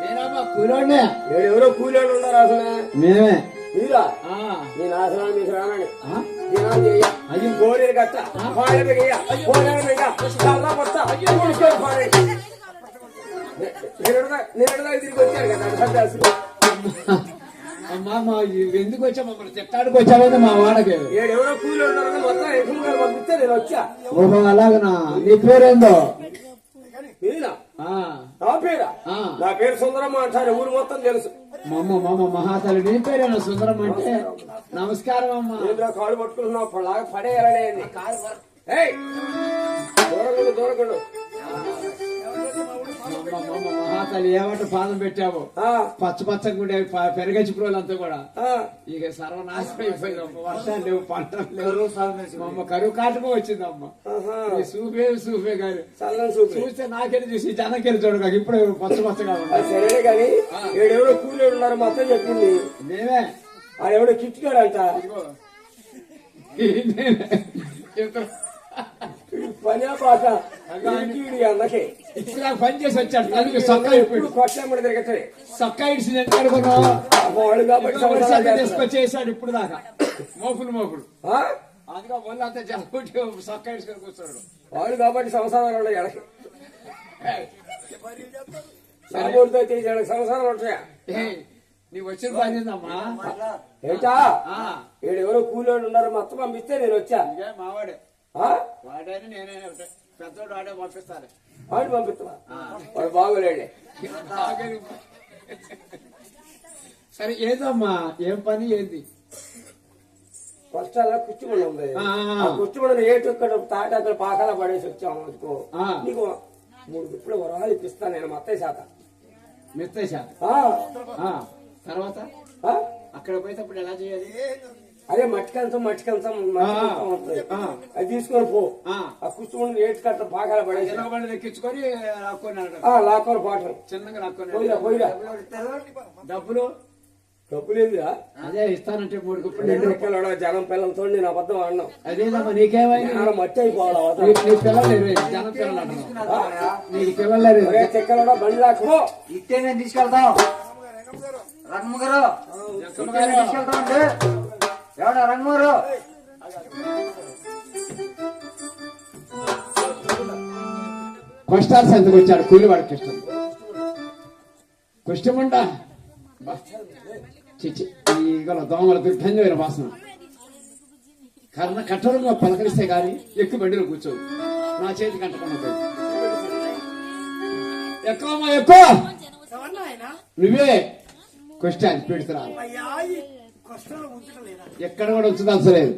నేనమ్మా కూలోనే ఎవరో కూలీలు ఉన్నారు అసలు. మేమే. మీరా? నేను ఆసనాలు మీకు రానండి. అయ్యో. గోళీలు కట్ట. నేను తిరిగి వచ్చాను కదా సందాసు అమ్మా మా తిట్టాడికి వచ్చామంటే మా వాడకి ఎవరో ఉన్నారని మొత్తం ఎక్కువ గారు పంపిస్తే నేను వచ్చా. ఓహో అలాగనా? నీ పేరేందో? ఆ, నా పేరా. నా పేరు సుందరమ్మ అంటారు ఊరు మొత్తం తెలుసు. మమ్మ మమ్మ మహాతల్లి నీ పేరేనా సుందరం అంటే? నమస్కారం. అమ్మా. ఏంద్రా కాళ్ళు పట్టుకుంటున్నావు? అప్పటిలాగా పడేయాలనే. ఏయ్! దూరకుండు దూరకుండు ఏమంటే పాదం పెట్టావు? ఆ, పచ్చ పచ్చగా ఉండే పెరగచ్చి అంతా కూడా. ఇక సర్వనాశనం అయిపోయింది అమ్మ. వర్షాలు లేవు పంటలు లేవు. అమ్మ కరువు కాటకం వచ్చింది అమ్మ సూపే సూపే గారు చూస్తే నాకెళ్ళి చూసి జనకెళ్ళి చూడక ఇప్పుడు పచ్చ పచ్చగా సరేనే కానీ ఏడెవరో కూలీలు ఉన్నారు మొత్తం చెప్పింది. మేమే ఆడెవడో. నేనే. చెప్తా. పని పాట. వీడి నాకు పని చేసి వచ్చాడు. సొక్క సొక్క ఇడిసి వాడు. తీసుకొచ్చేసాడు ఇప్పుడు దాకా. మోపులు మోపులు. ఆ? అందుకే ఒళ్ళు అంతా జలబుట్టి సొక్క ఇడుచుకొని కూర్చోడు వాడు కాబట్టి సంవత్సరాలు ఉన్నాయి ఎడకి తీసాడు సంవత్సరాలు ఉంటాయా? ఏయ్, నీవు వచ్చిన పని ఏందమ్మా? ఏంటా? ఆ, ఏడెవరో కూలీలు ఉన్నారు మొత్తం పంపిస్తే నేను వచ్చా. మావాడే. ఆ? వాడైనా నేనే. పెద్దోడు వాడే పంపిస్తాను వాడు పంపిస్తున్నా వాడు బాగోలేడే సరే ఏదమ్మా? ఏం పని ఏంది? ఫస్ట్ అలా కుర్చుమని ఉంది. ఆ, కుర్చుమని ఏటు ఇక్కడ తాట అక్కడ పాకాల పడేసి వచ్చాము అనుకో. ఆ. నీకు మూడు గుప్పులు వరహాలు ఇప్పిస్తాను నేను మొత్తం శాత. మెత్తేశా ఆ? తర్వాత? ఆ? అక్కడ పోయేటప్పుడు ఎలా చేయాలి? అదే మట్టికంచం మట్టికంచం. అది తీసుకొని పో. ఆ, కుర్చుమని ఏటు కట్ట పాకాల పడేసి. ఎక్కించుకొని లాక్కొని పాటలు చిన్నగా పోయిరా పోయిరా. డబ్బులు? డబ్బులేదురా అదే ఇస్తానంటే మూడు గుప్పలు రెండు రూపాయలు జనం పిల్లలతో నేను అబద్ధం ఆడినాం అదేదమ్మా నీకేమైంది? ఆడ మట్టి అయిపోవాలి. నీ- పిల్లలు జనం పిల్లలు. నీకు చెక్కలోడా బండి లాక్కుపో ఇట్టే నేను తీసుకెళ్తాం రంగమ్మ గారు. తీసుకెళ్తాం ఎవడా రంగమ్మ గారు కష్టాలు సంతకు వచ్చాడు కూలివాడికి ఇష్టం కుష్టమంట చిచ్చి ఈ గల దోమల దుర్గంధమైన వాసన. కర్ణ కఠోరంగా పలకరిస్తే గాని ఎక్కువ బండిలో కూర్చోదు నా చేతి కంటకుండా ఎక్కువ. ఎక్కువ నువ్వే. కుష్టాన్ని పెడుతున్నాను ఎక్కడ కూడా ఉంచదలసలేదు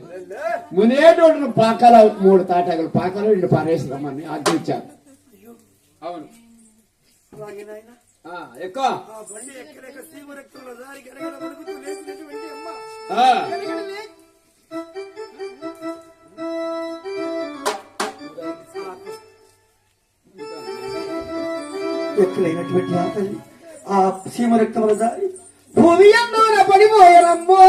మునేటోడు పాకాల మూడు తాటాకులు పాకాలు రెండు పారేసి రమ్మని ఆజ్ఞ ఇచ్చారు. అవును. ఎక్కువ. ఎక్కడైనటువంటి ఆ. తల్లి ఆ సీమ రక్తముల దారి భూమి అందూర పడిపోయారమ్మో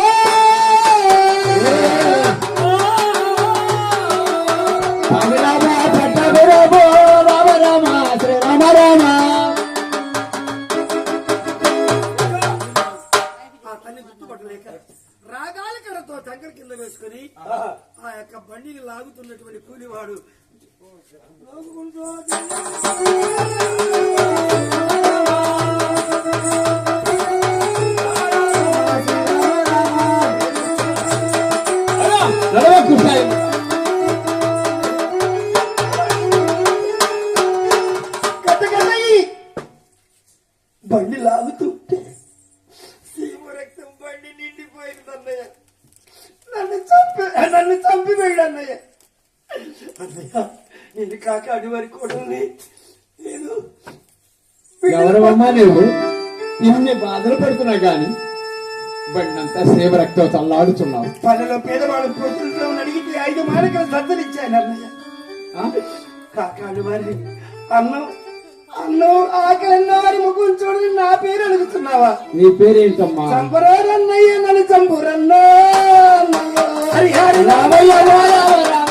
కాక అడివారి కోడల్ని నేను ఎవరమ్మా నువ్వు ఇన్ని బాధలు పడుతున్నా గాని బండంతా సేవ రక్తం చల్లాడుతున్నావు. పల్లెలో పేదవాడు అడిగితే ఐదు మాలకల సద్దలు ఇచ్చాను అన్నయ్య? కాకాడు వారి అన్నం అన్నం ఆకలన్న వారి ముఖం చూడని నా పేరు అడుగుతున్నావా? నీ పేరేంటమ్మా? చంపరారన్నయ్య నన్ను చంపురన్నా. హరి హరి రామయ్య రామ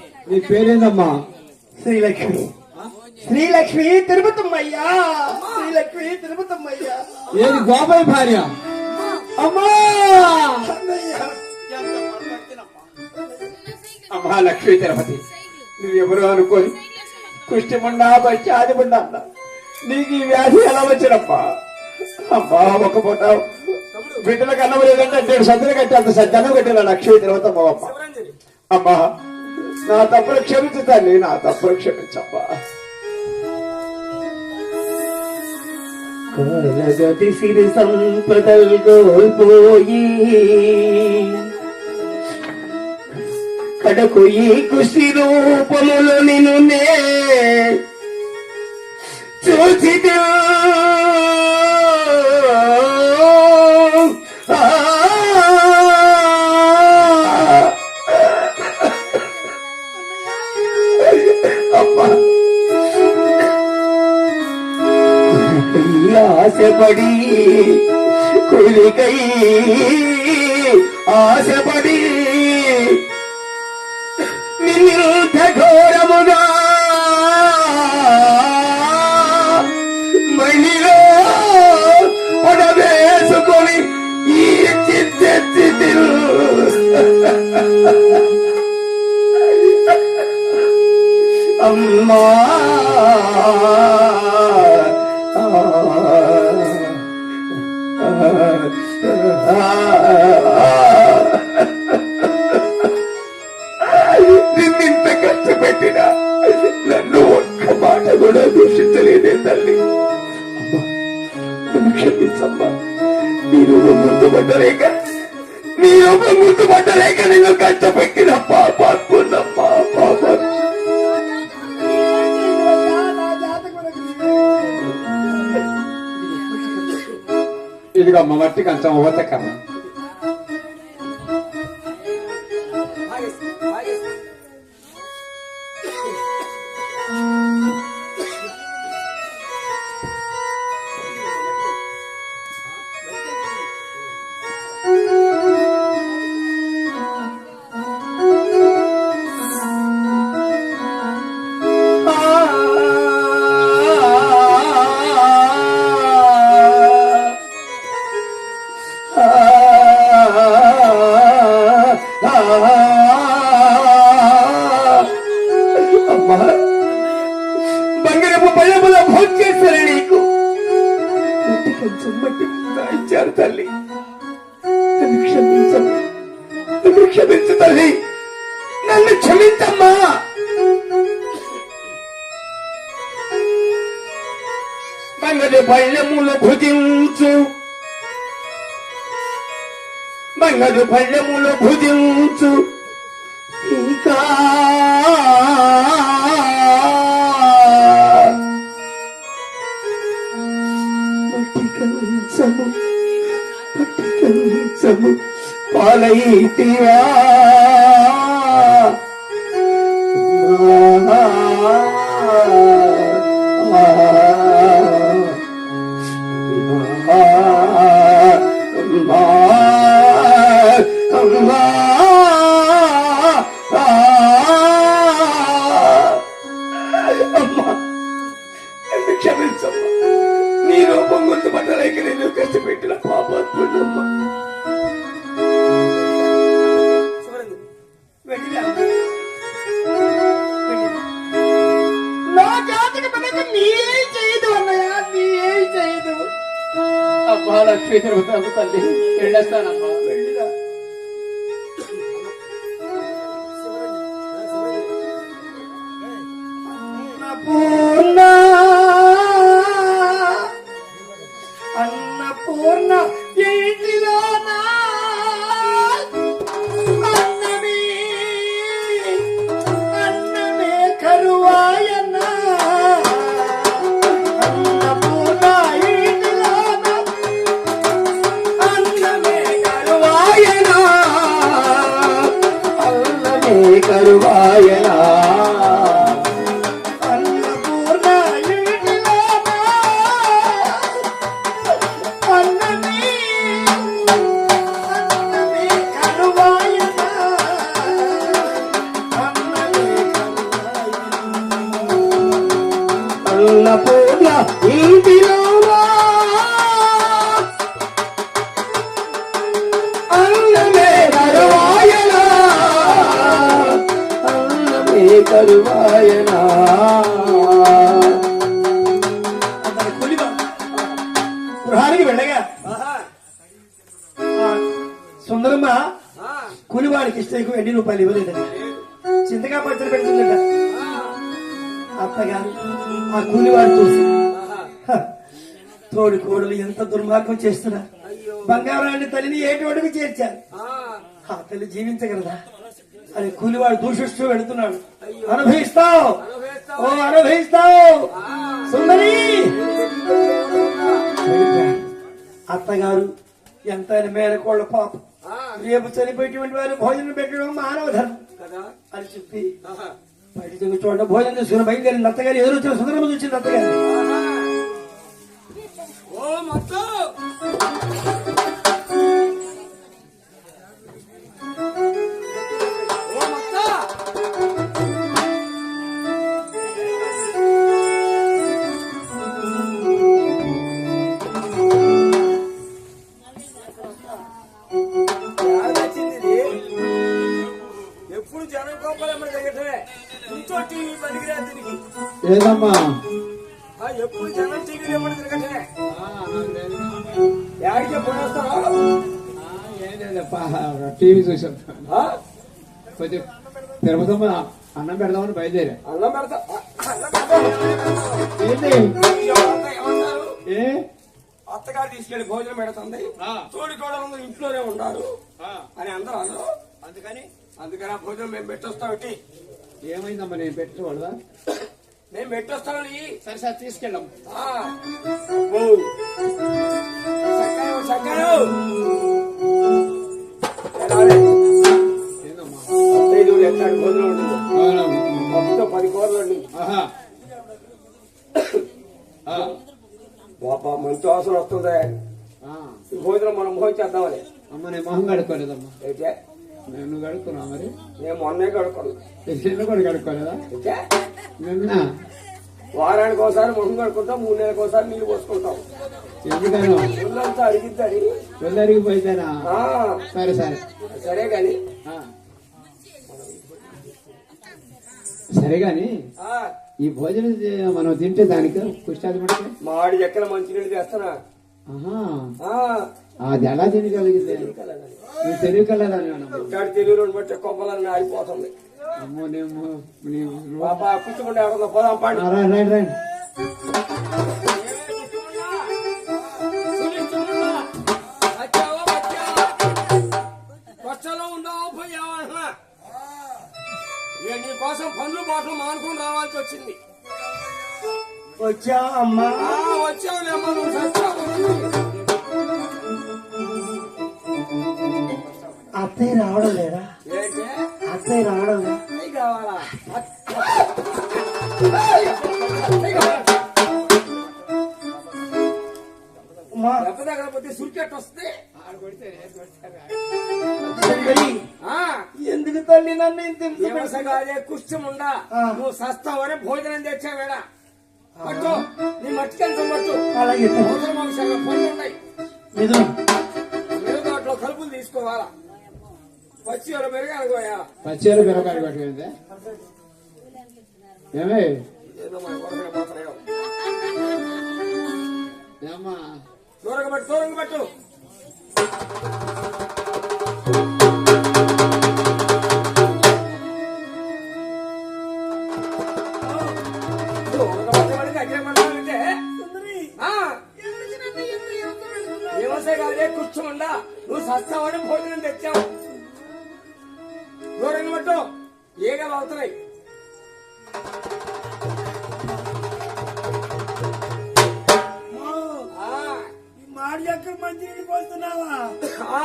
నీ పేరేందమ్మా? శ్రీలక్ష్మి. శ్రీలక్ష్మి తిరుపతమ్మయ్యా. శ్రీలక్ష్మి తిరుపతమ్మయ్యా. ఏది గోపాయి భార్య? అమ్మా! అమ్మా లక్ష్మీ తిరుపతి. నువ్వెవరు అనుకోని కుష్టిముండా బచ్చాదిముండా అన్న. నీకు ఈ వ్యాధి ఎలా వచ్చినప్పా అమ్మా ఒక పూట బిడ్డలకు అన్నం లేదంటే నేను సద్దులు కట్టి అంత సజ్జనం కట్టిన లక్ష్మీ తిరుపతమ్మ అమ్మ. అమ్మా నా తప్పులు క్షమించు తల్లి నా తప్పులు క్షమించమ్మా కాలగతి సిరి సంపదల్ కోల్పోయి కడకు ఈ కుషి రూపములు నిన్ను నే ఆశపడి కులికై ఆశపడి నిరుద్ధ ఘోరముగా మణిలో పడవేసుకొని ఈ చిత్తెత్తి అమ్మా నిన్నింత కష్టపెట్టిన నన్ను ఒక్క మాట కూడా దూషించలేదే తల్లి అమ్మా, నన్ను క్షమించమ్మా మీరు గుర్తుపట్టలేక మీరు గుర్తుపట్టలేక నిన్ను కష్టపెట్టిన పాపాత్మున్నమ్మా పాపా ఇదిగో అమ్మ మట్టి కంచం ఓతకమ్మ క్షమించు తల్లి. నన్ను క్షమించమ్మా. బంగారు పళ్ళముల భుజించు. బంగారు పళ్ళముల భుజించు. ఇంకా మట్టి కంచము మట్టి Soborna, అన్నమే అన్నమే గృహానికి వెళ్ళగా. సుందరమ్మ కూలివాడికి ఇష్టకు ఎన్ని రూపాయలు ఇవ్వలేదండి. చింతగా పచ్చడి పెడుతుందట. అత్తగారు ఆ కూలివాడు చూసి "హ, తోడి కోడలు ఎంత దుర్మార్గం చేస్తున్నారు బంగారాన్ని తల్లిని ఏటి ఒడుగు చేర్చారు? ఆ. తల్లి జీవించగలదా? అది కూలివాడు దూషిస్తూ వెళుతున్నాడు. అనుభవిస్తావు. ఓ అనుభవిస్తావు. సుందరి. అత్తగారు ఎంతైనా మేనకోళ్ళ పాప. రేపు చనిపోయేటువంటి వారు భోజనం పెట్టడం మానవ ధర్మం. అని చెప్పి బయట తిరిగి భోజనం తీసుకుని బయలుదేరి అత్తగారు ఎదురు వచ్చిన సుందరమ్మ చూసింది అత్తగారు ఓ మొత్తం! ఏదమ్మా? ఎప్పుడు జనం టీవీ ఎమ్మడి తిరగటమే యాడికి ఎప్పుడు వస్తారా? టీవీ చూసాం? కొంచెం తిరుపతమ్మ అన్నం పెడదామని బయలుదేరా. అన్నం పెడతా? ఏ? అత్తగారు తీసుకెళ్ళి భోజనం పెడుతుంది. ఆ. తోడి కోడలు ఇంట్లోనే ఉన్నారు ఆ, అని అందరూ అన్నారు అందుకని? అందుకని ఆ భోజనం మేము పెట్టొస్తామటి ఏమైందమ్మా నేను పెట్టుకోవడదా మేము పెట్టొస్తామని సరే సరే తీసుకెళ్ళాం భోజనం? మొత్తం పది కూరలు ఉండింది ఆహా. ఆ, పాప మంచి వాసన వస్తుంది. భోజనం మనం భోజేద్దామని అమ్మ నేను మొహం కడుక్కోలేదమ్మా. అయితే నేను నువ్వు కడుక్కున్నావు మరి? నేను మొన్నే కడుక్కున్నా. నిన్న కూడా కడుక్కోలేదా? నిన్న. వారానికి ఒకసారి మొహం కడుక్కుంటాం మూడు నెలలకు ఒకసారి నీళ్ళు పోసుకుంటాం. ఎందుకనో? ఒళ్ళంతా అడిగిద్దని వెళ్ళరికి పోయితేనా ఆ, సరే సరే. సరే గాని. ఆ. సరే గాని ఈ భోజనం మనం తింటే దానికి కుష్టాది పడితే? మాడి ఎక్కడ మంచినీళ్ళు ఆ, అది ఎలా కలగని. నువ్వు అన్నమ్మ. ఇక్కడ తెలుగులోని బట్టి కొమ్మలన్నీ ఆడిపోతుంది అమ్మో నేను కూర్చుకుంటే పోదాం పాడి రా రా రా కొచ్చలో ఉండవు పోయావా అంటున్నా. ఇక నీ కోసం పనులు బాటలు మానుకొని రావాల్సి వచ్చింది వచ్చా అమ్మా ఆ, వచ్చావులేమ్మా నువ్వు సచ్చావు అత్తయ్య రావడం లేదా? అత్తయ్య రావడం ఎందుకు తల్లి నన్ను ఇంత కుష్టముండా ఆ. నువ్వు సస్తావని భోజనం తెచ్చావేడా పట్టు. నీ మట్టికంచం పట్టు. అలాగే. అవసరం అంశాలు పనులు ఉన్నాయి. కలుపులు తీసుకోవాలా? పచ్చి ఎవరు మెరుగానుకోయా పచ్చేలు మిరకాయలు పట్టుకుంటే ఏమే? ఏమ్మా? దూరంగా దూరంగా పట్టు. వ్యవసాయ కాదే కూర్చోండా. నువ్వు సస్తావని భోజనం తెచ్చావు. దూరంగా పట్టు ఏగలు అవుతున్నాయి. ఆ. మాడి ఎక్కడ మంచి పోతున్నావా ఆ.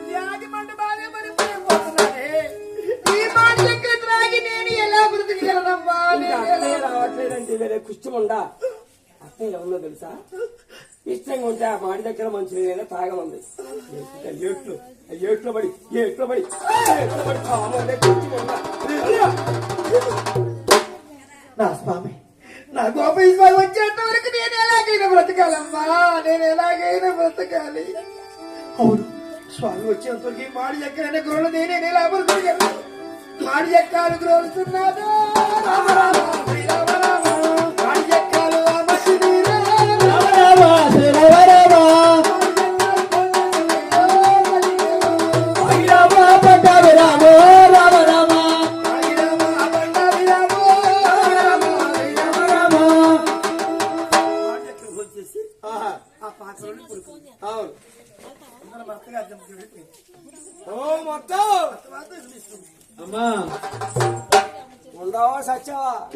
వ్యాధి మంట బాగా పడిపోతున్నానే ఈ మాడి ఎక్కడ త్రాగి నేను ఎలా బ్రతికగలనమ్మా? ఇంకా అత్తయ్య రావట్లేదంటే వేరే కుష్టముండా అత్తయ్య ఎవరిలో తెలుసా? ఇష్టంగా ఉంటే ఆ మాడి దగ్గర మంచి నీళ్ళైనా తాగమంది ఇంకా ఏట్లో పడి? పడి? ఏట్లో పడి? నా స్వామి నా గోపయ్య స్వామి వచ్చేంత వరకు నేను ఎలాగైనా బ్రతకాలమ్మా. నేను ఎలాగైనా బ్రతకాలి. అవును స్వామి వచ్చేంత వరకు మాడి ఎక్కడైనా గృహలు నేనే నేను అమలు మాడి ఎక్కాలి గృహలుతున్నాను రామ రామ శ్రీరామ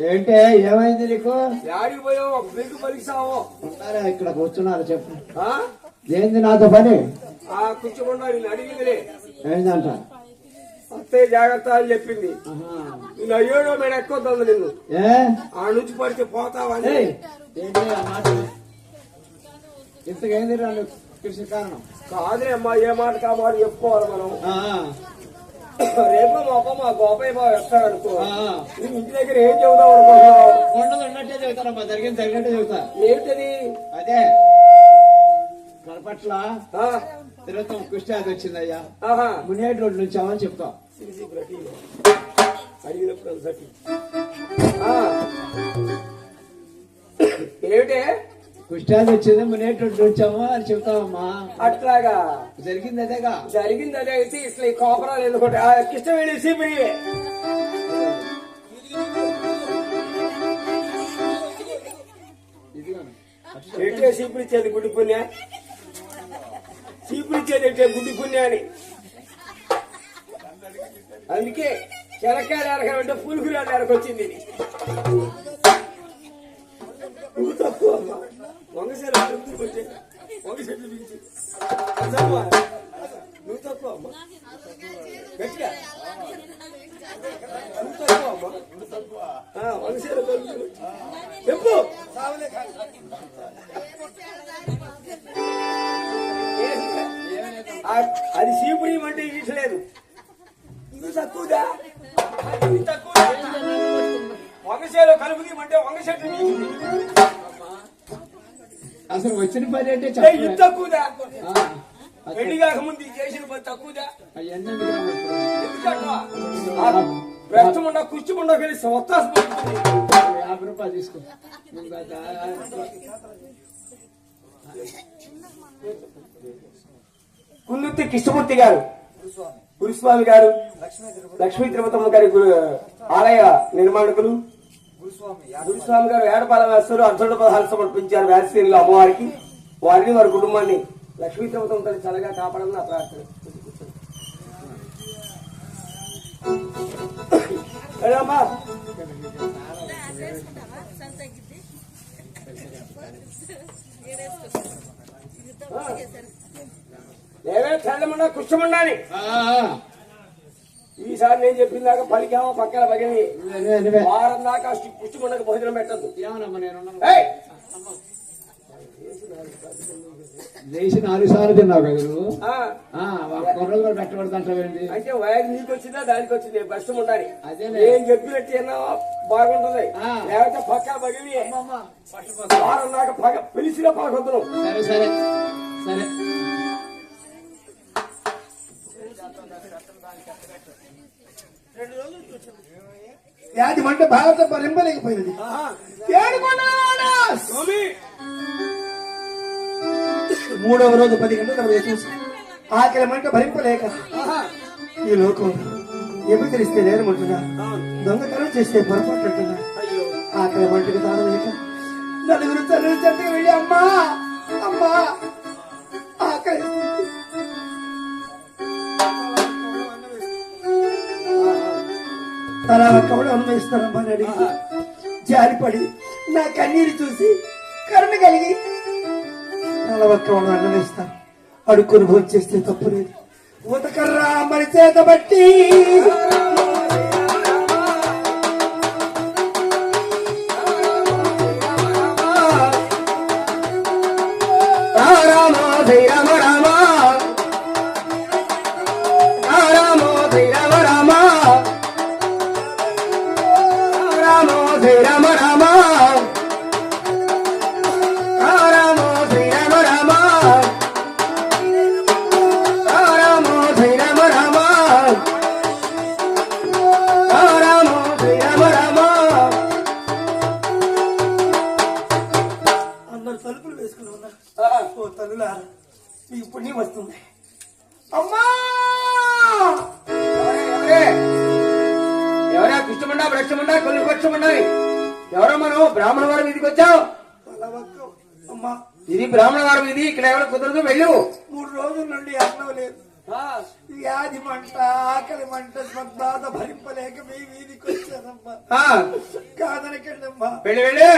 ఏంటే ఏమైంది నీకు? యాడికి పోయావు? బిగ్గు పలికిసావు. ఇక్కడ కూర్చున్నారు చెప్పు? ఏంది నాతో పని? ఆ కూర్చోకుండా నేను అడిగిందిలే. ఏందంట? అత్తయ్య జాగ్రత్త అని చెప్పింది. నేను అయ్యోడో మేము ఎక్కొద్దాం నిన్ను. ఏ? ఆ నుంచి పడితే పోతావని ఇంతకేంది కృషి కారణం? కాదులే అమ్మా ఏ మాట కా మాట చెప్పుకోవాలి మనం? రేపు మా అప్ప మా గోపయ్య బాబు ఆ. నువ్వు ఇంటి దగ్గర ఏం చెబుదాం అనుకుంటున్నావు ఉండదు ఉన్నట్టే చెబుతారమ్మా జరిగింది జరిగినట్టే చెబుతా. ఏంటది? అదే. కడపట్ల తిరుగుతాం కుష్టి అది వచ్చిందయ్యా. మునేటి రోడ్డు చెప్తాం. అడిగినప్పుడు అంతటి ఆ. ఏమిటే? కుష్టి అది వచ్చింది మునేటి రోడ్డు నుంచాము అని చెప్తామమ్మా అట్లాగా. జరిగింది అదేగా జరిగింది అదే అయితే ఇట్లా ఈ కోపరాలు ఎందుకంటే? కిష్టమైన సిపిరి. ఎట్టే సీపులు ఇచ్చేది గుడ్డి పుణ్య? సీపులు ఇచ్చేది ఎట్టే గుడ్డి పుణ్య అని? అందుకే చెనక్కాయలు ఎరకంటే పులుగురాలు ఎరకొచ్చింది. నువ్వు తక్కువ అమ్మా వంగసేలు వచ్చే వంగసేట్లు పిలిచి నువ్వు తక్కువ అమ్మా. గట్టిగా. నువ్వు తక్కువ అమ్మా. ఆ, వంగసేలు దొరుకుతుంది చెప్పు. అది సీపుడి అంటే ఇచ్చలేదు ఇది తక్కువదా? తక్కువ. వంగసేలో వంగసేలు కలుపుది అంటే వంగ చెట్టు అసలు వచ్చిన పని అంటే ఇది. తక్కువదా. పెళ్ళి కాకముందు చేసిన పని తక్కువదా? కలిసి ఒత్తాసు యాభై రూపాయలు తీసుకో. కుల్లుత్తి కృష్ణమూర్తి గారు గురుస్వామి. గారు లక్ష్మీ తిరుపతమ్మ గురు ఆలయ నిర్మాణకులు గురుస్వామి గారు ఏడపాల వేస్తారు అర్జునుడు పదహారు సమర్పించారు వ్యాసీలో అమ్మవారికి. వారిని వారి కుటుంబాన్ని లక్ష్మీ తిరుపతమ్మ తల్లి చల్లగా కాపాడాలని నా ప్రార్థన? లేవే ఆ, ఆ. ఈసారి నేను చెప్పిన దాకా పలికామో పక్కన పగిలి. వారం దాకా కుష్టముండకు భోజనం పెట్టద్దు! లేచి నాలుగు సార్లు తిన్నావు కదా నువ్వు? ఆ, ఆ, ఒక కొర్రలు కూడా అంటే వయసు నీకు వచ్చిందా దానికి వచ్చింది? కష్టం ఉండాలి. అదేలే. నేను చెప్పినట్టు విన్నావా బాగుంటుంది. లేకపోతే పక్క పగిలి. వారం దాకా పగ పిలిచినా పలకొద్దు సరే సరే. సరే. వ్యాధి మంట భారత భరింపలేకపోయినది ఏడుకొండలవాడా! మూడవ రోజు పది గంటల చూసి ఆకలి మంట భరింపలేక ఈ లోకం ఎప్పుడు తెలిస్తే నేరమంటున్నా దొంగతనం చేస్తే పొరపాటున్నా అయ్యో. ఆకలి మంటకు తాగలేక నలుగురు తల్లి చెట్టుకు వెళ్ళి అమ్మా అమ్మా ఆకలి తలా ఒక్కడు అనుభవిస్తారమ్మా అని అడిగి జారిపడి నా కన్నీరు చూసి కరుణ కలిగి తల అన్నవేస్తాను అడుక్కుని భోజనం చేస్తే తప్పు లేదు. ఉతకర్రా మరి చేత ఇక్కడ కుదరదు? వెళ్ళు. మూడు రోజుల నుండి అన్నం లేదు. వ్యాధి మంట ఆకలి మంట బాధ భరింపలేక మీ వీధికి వచ్చానమ్మా కాదనకండి అమ్మా వెళ్ళి.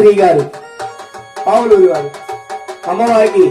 శ్రీ గారు పావులూరు వారు అమ్మవారికి